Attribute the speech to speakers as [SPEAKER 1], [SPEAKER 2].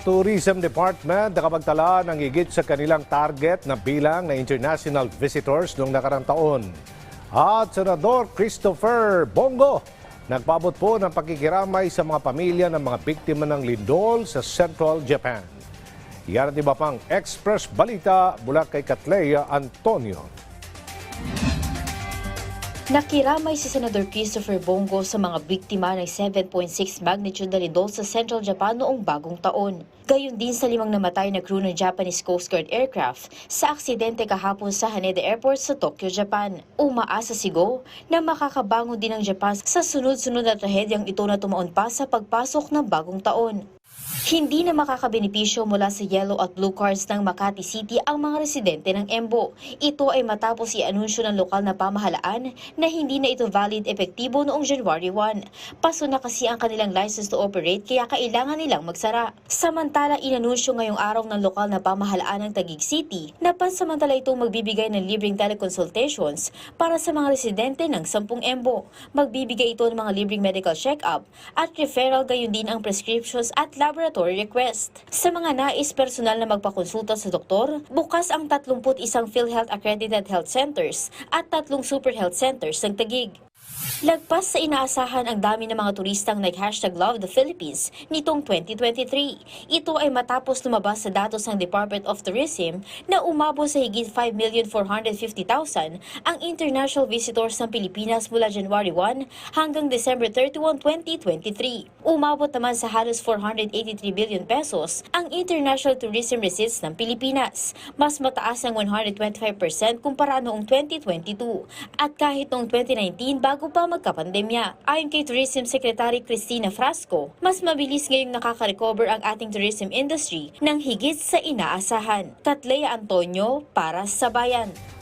[SPEAKER 1] Tourism Department nakapagtala ng higit sa kanilang target na bilang na international visitors noong nakarang taon. At Senador Christopher Bongo nagpabot po ng pakikiramay sa mga pamilya ng mga biktima ng lindol sa Central Japan. Yan at iba pang Express Balita mula kay Katleya Antonio.
[SPEAKER 2] Nakiramay si Senador Christopher Bongo sa mga biktima ng 7.6 magnitude na lindol sa Central Japan noong bagong taon. Gayon din sa limang namatay na crew ng Japanese Coast Guard aircraft sa aksidente kahapon sa Haneda Airport sa Tokyo, Japan. Umaasa si Go na makakabangon din ang Japan sa sunod-sunod na trahedyang ito na tumaon pa sa pagpasok ng bagong taon. Hindi na makakabenepisyo mula sa yellow at blue cards ng Makati City ang mga residente ng Embo. Ito ay matapos i-anunsyo ng lokal na pamahalaan na hindi na ito valid epektibo noong January 1. Paso na kasi ang kanilang license to operate kaya kailangan nilang magsara. Samantala, inanunsyo ngayong araw ng lokal na pamahalaan ng Taguig City na pansamantala itong magbibigay ng libreng teleconsultations para sa mga residente ng 10 Embo. Magbibigay ito ng mga libreng medical check-up at referral gayon din ang prescriptions at laboratory request. Sa mga nais personal na magpakonsulta sa doktor, bukas ang 31 PhilHealth Accredited Health Centers at tatlong Super Health Centers ng Taguig. Lagpas sa inaasahan ang dami ng mga turistang nag-hashtag Love the Philippines nitong 2023. Ito ay matapos lumabas sa datos ng Department of Tourism na umabot sa higit 5,450,000 ang international visitors ng Pilipinas mula January 1 hanggang December 31, 2023. Umabot naman sa halos 483 billion pesos ang international tourism receipts ng Pilipinas, mas mataas ng 125% kumpara noong 2022 at kahit noong 2019 bago pa magkapandemya. Ayon kay Tourism Secretary Cristina Frasco, mas mabilis ngayong nakaka-recover ang ating tourism industry ng higit sa inaasahan. Katleya Antonio para sa Bayan.